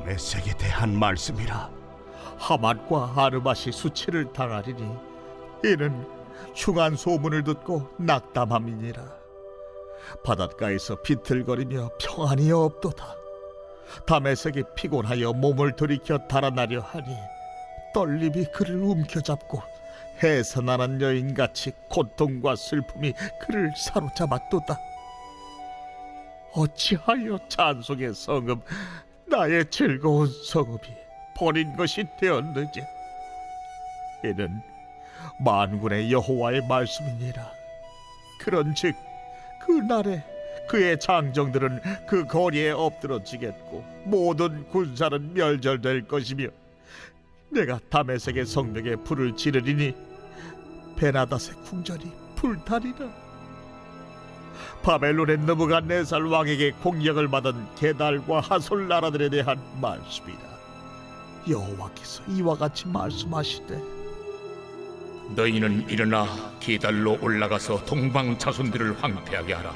다메섹에 대한 말씀이라. 하만과 아르맛이 수치를 당하리니 이는 흉한 소문을 듣고 낙담함이니라. 바닷가에서 비틀거리며 평안이 없도다. 다메섹이 피곤하여 몸을 돌이켜 달아나려 하니 떨림이 그를 움켜잡고 해산하는 여인같이 고통과 슬픔이 그를 사로잡았도다. 어찌하여 찬송의 성읍 나의 즐거운 성읍이 버린 것이 되었느냐 이는 만군의 여호와의 말씀이니라. 그런즉 그 날에 그의 장정들은 그 거리에 엎드러지겠고 모든 군사는 멸절될 것이며 내가 다메섹의 성벽에 불을 지르리니 베나닷의 궁전이 불타리라 바벨론의 느부갓네살 왕에게 공격을 받은 게달과 하솔 나라들에 대한 말씀이라 여호와께서 이와 같이 말씀하시되 너희는 일어나 기달로 올라가서 동방 자손들을 황폐하게 하라.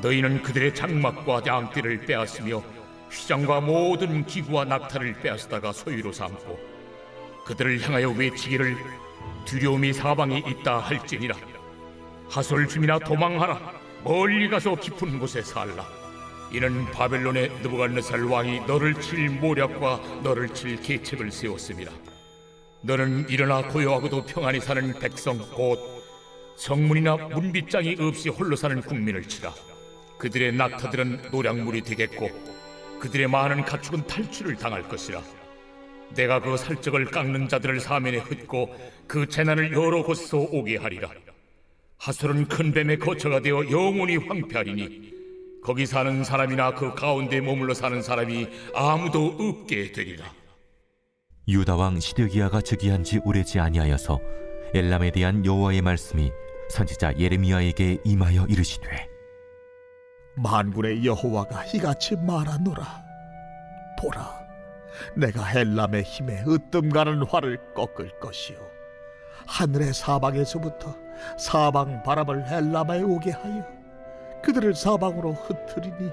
너희는 그들의 장막과 양떼를 빼앗으며 휘장과 모든 기구와 낙타를 빼앗다가 소유로 삼고 그들을 향하여 외치기를 두려움이 사방에 있다 할지니라. 하솔 중이나 도망하라. 멀리 가서 깊은 곳에 살라. 이는 바벨론의 느부갓네살 왕이 너를 칠 모략과 너를 칠 계책을 세웠습니다. 너는 일어나 고요하고도 평안히 사는 백성 곧 성문이나 문빗장이 없이 홀로 사는 국민을 치라 그들의 낙타들은 노량물이 되겠고 그들의 많은 가축은 탈출을 당할 것이라 내가 그 살적을 깎는 자들을 사면에 흩고 그 재난을 여러 곳에서 오게 하리라 하솔은 큰 뱀의 거처가 되어 영원히 황폐하리니 거기 사는 사람이나 그 가운데 머물러 사는 사람이 아무도 없게 되리라. 유다 왕 시드기야가 즉위한 지 오래지 아니하여서 엘람에 대한 여호와의 말씀이 선지자 예레미야에게 임하여 이르시되 만군의 여호와가 이같이 말하노라. 보라 내가 헬람의 힘에 으뜸 가는 활을 꺾을 것이요 하늘의 사방에서부터 사방 바람을 헬람에 오게 하여 그들을 사방으로 흩트리니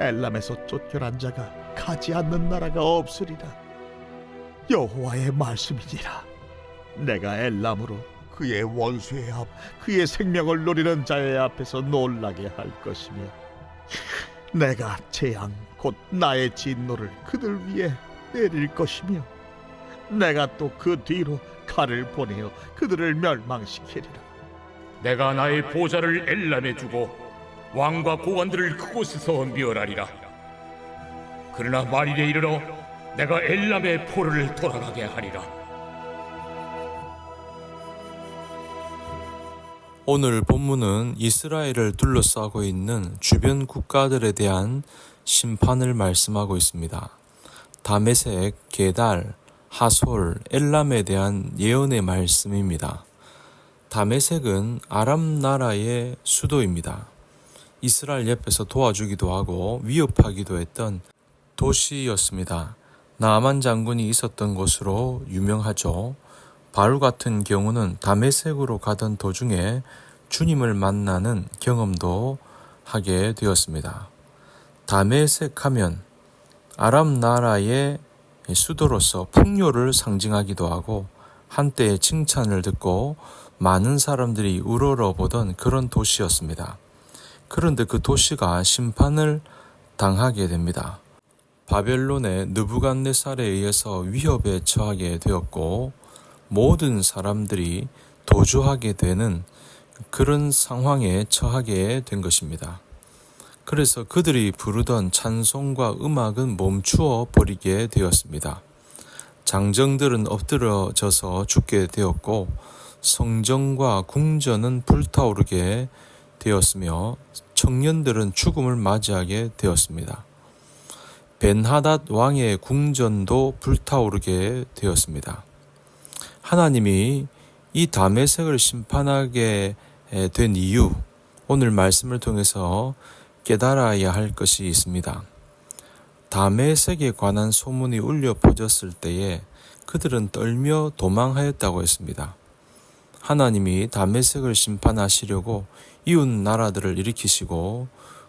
엘람에서 쫓겨난 자가 가지 않는 나라가 없으리라. 여호와의 말씀이니라. 내가 엘람으로 그의 원수의 앞 그의 생명을 노리는 자의 앞에서 놀라게 할 것이며 내가 재앙 곧 나의 진노를 그들 위에 내릴 것이며 내가 또 그 뒤로 칼을 보내어 그들을 멸망시키리라 내가 나의 보좌를 엘람에 두고 왕과 고관들을 그곳에서 멸하리라. 그러나 말일에 이르러 내가 엘람의 포로를 돌아가게 하리라. 오늘 본문은 이스라엘을 둘러싸고 있는 주변 국가들에 대한 심판을 말씀하고 있습니다. 다메섹, 게달, 하솔, 엘람에 대한 예언의 말씀입니다. 다메섹은 아람 나라의 수도입니다. 이스라엘 옆에서 도와주기도 하고 위협하기도 했던 도시였습니다. 나만 장군이 있었던 곳으로 유명하죠. 바울 같은 경우는 다메섹으로 가던 도중에 주님을 만나는 경험도 하게 되었습니다. 다메섹 하면 아랍 나라의 수도로서 풍요를 상징하기도 하고 한때의 칭찬을 듣고 많은 사람들이 우러러 보던 그런 도시였습니다. 그런데 그 도시가 심판을 당하게 됩니다. 바벨론의 느부갓네살에 의해서 위협에 처하게 되었고 모든 사람들이 도주하게 되는 그런 상황에 처하게 된 것입니다. 그래서 그들이 부르던 찬송과 음악은 멈추어 버리게 되었습니다. 장정들은 엎드러져서 죽게 되었고 성전과 궁전은 불타오르게 되었으며 청년들은 죽음을 맞이하게 되었습니다. 벤하닷 왕의 궁전도 불타오르게 되었습니다. 하나님이 이 다메섹을 심판하게 된 이유, 오늘 말씀을 통해서 깨달아야 할 것이 있습니다. 다메섹에 관한 소문이 울려 퍼졌을 때에 그들은 떨며 도망하였다고 했습니다. 하나님이 다메섹을 심판하시려고 이웃 나라들을 일으키시고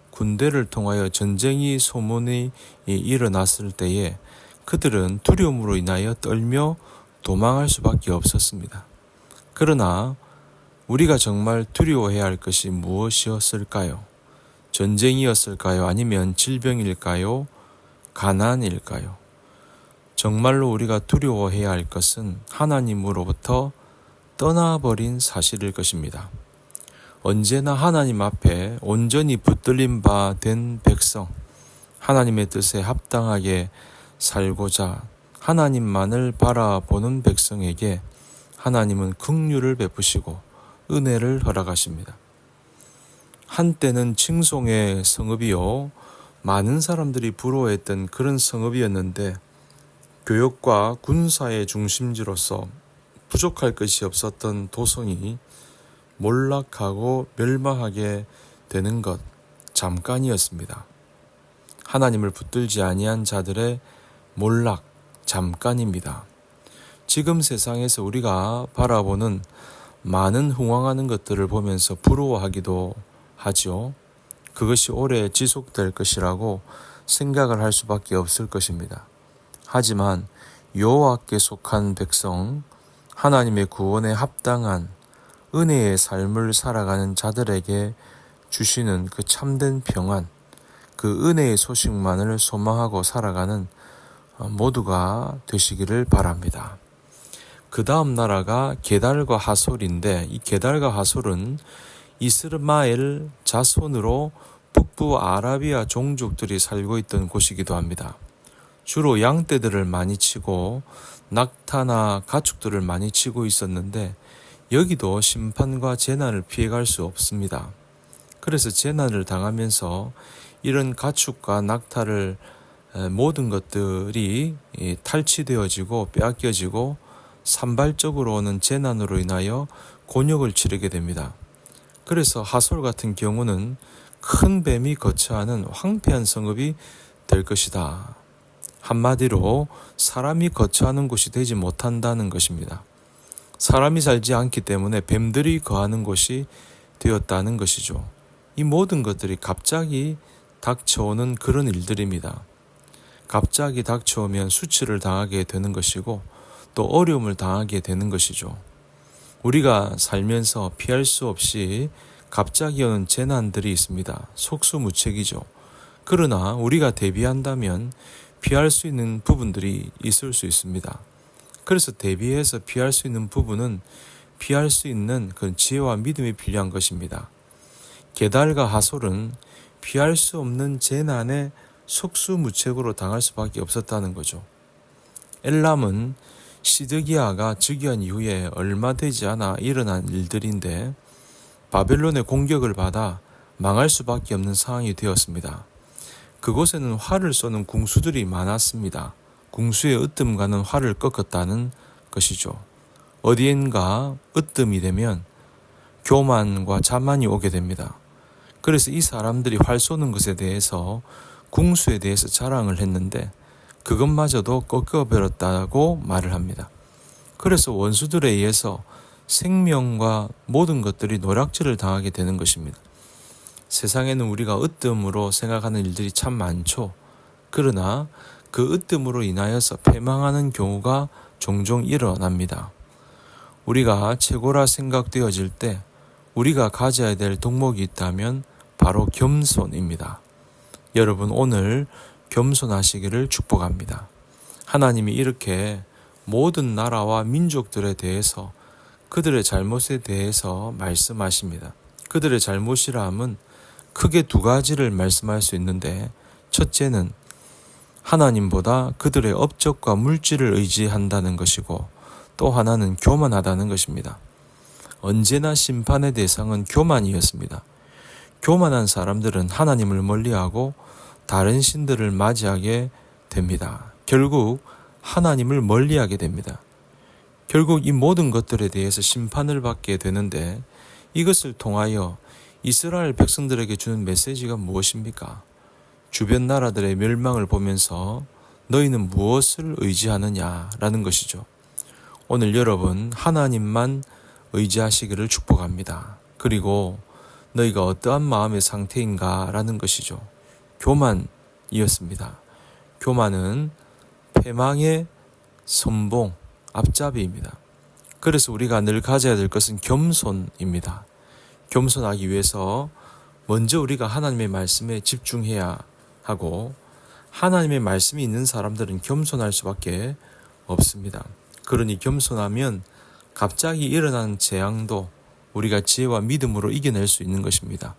군대를 통하여 전쟁이 소문이 일어났을 때에 그들은 두려움으로 인하여 떨며 도망할 수밖에 없었습니다. 그러나 우리가 정말 두려워해야 할 것이 무엇이었을까요? 전쟁이었을까요? 아니면 질병일까요? 가난일까요? 정말로 우리가 두려워해야 할 것은 하나님으로부터 떠나버린 사실일 것입니다. 언제나 하나님 앞에 온전히 붙들린 바 된 백성, 하나님의 뜻에 합당하게 살고자 하나님만을 바라보는 백성에게 하나님은 긍휼을 베푸시고 은혜를 허락하십니다. 한때는 칭송의 성읍이요 많은 사람들이 부러워했던 그런 성읍이었는데 교역과 군사의 중심지로서 부족할 것이 없었던 도성이 몰락하고 멸망하게 되는 것 잠깐이었습니다. 하나님을 붙들지 아니한 자들의 몰락 잠깐입니다. 지금 세상에서 우리가 바라보는 많은 흥황하는 것들을 보면서 부러워하기도 하죠. 그것이 오래 지속될 것이라고 생각을 할 수밖에 없을 것입니다. 하지만 여호와께 속한 백성, 하나님의 구원에 합당한 은혜의 삶을 살아가는 자들에게 주시는 그 참된 평안, 그 은혜의 소식만을 소망하고 살아가는 모두가 되시기를 바랍니다. 그 다음 나라가 게달과 하솔인데 이 게달과 하솔은 이스마엘 자손으로 북부 아라비아 종족들이 살고 있던 곳이기도 합니다. 주로 양떼들을 많이 치고 낙타나 가축들을 많이 치고 있었는데 여기도 심판과 재난을 피해갈 수 없습니다. 그래서 재난을 당하면서 이런 가축과 낙타를 모든 것들이 탈취되어지고 빼앗겨지고 산발적으로 오는 재난으로 인하여 곤욕을 치르게 됩니다. 그래서 하솔 같은 경우는 큰 뱀이 거처하는 황폐한 성읍이 될 것이다. 한마디로 사람이 거처하는 곳이 되지 못한다는 것입니다. 사람이 살지 않기 때문에 뱀들이 거하는 곳이 되었다는 것이죠. 이 모든 것들이 갑자기 닥쳐오는 그런 일들입니다. 갑자기 닥쳐오면 수치를 당하게 되는 것이고 또 어려움을 당하게 되는 것이죠. 우리가 살면서 피할 수 없이 갑자기 오는 재난들이 있습니다. 속수무책이죠. 그러나 우리가 대비한다면 피할 수 있는 부분들이 있을 수 있습니다. 그래서 대비해서 피할 수 있는 부분은 피할 수 있는 그 지혜와 믿음이 필요한 것입니다. 게달과 하솔은 피할 수 없는 재난에 속수무책으로 당할 수밖에 없었다는 거죠. 엘람은 시드기야가 즉위한 이후에 얼마 되지 않아 일어난 일들인데 바벨론의 공격을 받아 망할 수밖에 없는 상황이 되었습니다. 그곳에는 활을 쏘는 궁수들이 많았습니다. 궁수의 으뜸과는 활을 꺾었다는 것이죠. 어디엔가 으뜸이 되면 교만과 자만이 오게 됩니다. 그래서 이 사람들이 활 쏘는 것에 대해서 궁수에 대해서 자랑을 했는데 그것마저도 꺾어버렸다고 말을 합니다. 그래서 원수들에 의해서 생명과 모든 것들이 노략질을 당하게 되는 것입니다. 세상에는 우리가 으뜸으로 생각하는 일들이 참 많죠. 그러나 그 으뜸으로 인하여서 패망하는 경우가 종종 일어납니다. 우리가 최고라 생각되어질 때 우리가 가져야 될 덕목이 있다면 바로 겸손입니다. 여러분 오늘 겸손하시기를 축복합니다. 하나님이 이렇게 모든 나라와 민족들에 대해서 그들의 잘못에 대해서 말씀하십니다. 그들의 잘못이라 함은 크게 두 가지를 말씀할 수 있는데 첫째는 하나님보다 그들의 업적과 물질을 의지한다는 것이고 또 하나는 교만하다는 것입니다. 언제나 심판의 대상은 교만이었습니다. 교만한 사람들은 하나님을 멀리하고 다른 신들을 맞이하게 됩니다. 결국 하나님을 멀리하게 됩니다. 결국 이 모든 것들에 대해서 심판을 받게 되는데 이것을 통하여 이스라엘 백성들에게 주는 메시지가 무엇입니까? 주변 나라들의 멸망을 보면서 너희는 무엇을 의지하느냐라는 것이죠. 오늘 여러분 하나님만 의지하시기를 축복합니다. 그리고 너희가 어떠한 마음의 상태인가라는 것이죠. 교만이었습니다. 교만은 패망의 선봉, 앞잡이입니다. 그래서 우리가 늘 가져야 될 것은 겸손입니다. 겸손하기 위해서 먼저 우리가 하나님의 말씀에 집중해야 하고 하나님의 말씀이 있는 사람들은 겸손할 수밖에 없습니다. 그러니 겸손하면 갑자기 일어나는 재앙도 우리가 지혜와 믿음으로 이겨낼 수 있는 것입니다.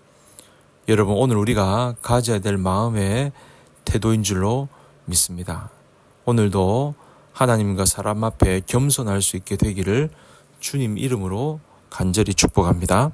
여러분, 오늘 우리가 가져야 될 마음의 태도인 줄로 믿습니다. 오늘도 하나님과 사람 앞에 겸손할 수 있게 되기를 주님 이름으로 간절히 축복합니다.